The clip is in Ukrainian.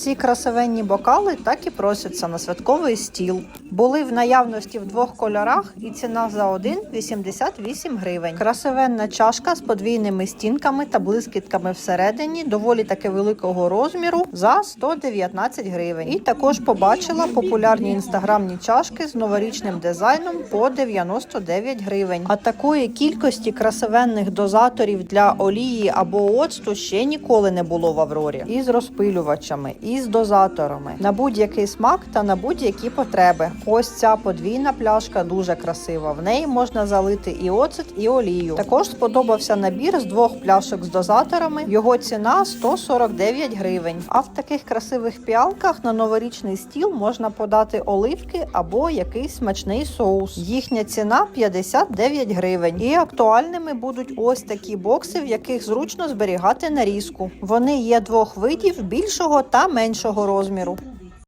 Ці красивенні бокали так і просяться на святковий стіл. Були в наявності в двох кольорах, і ціна за один 88 гривень. Красивенна чашка з подвійними стінками та блискітками всередині, доволі таки великого розміру за 119 гривень. І також побачила популярні інстаграмні чашки з новорічним дизайном по 99 гривень. А такої кількості красивенних дозаторів для олії або оцту ще ніколи не було в Аврорі. І з розпилювачами, і з дозаторами на будь-який смак та на будь-які потреби. Ось ця подвійна пляшка дуже красива. В неї можна залити і оцет, і олію. Також сподобався набір з двох пляшок з дозаторами. Його ціна 149 гривень. А в таких красивих піалках на новорічний стіл можна подати оливки або якийсь смачний соус. Їхня ціна 59 гривень. І актуальними будуть ось такі бокси, в яких зручно зберігати нарізку. Вони є двох видів більшого та меншого розміру.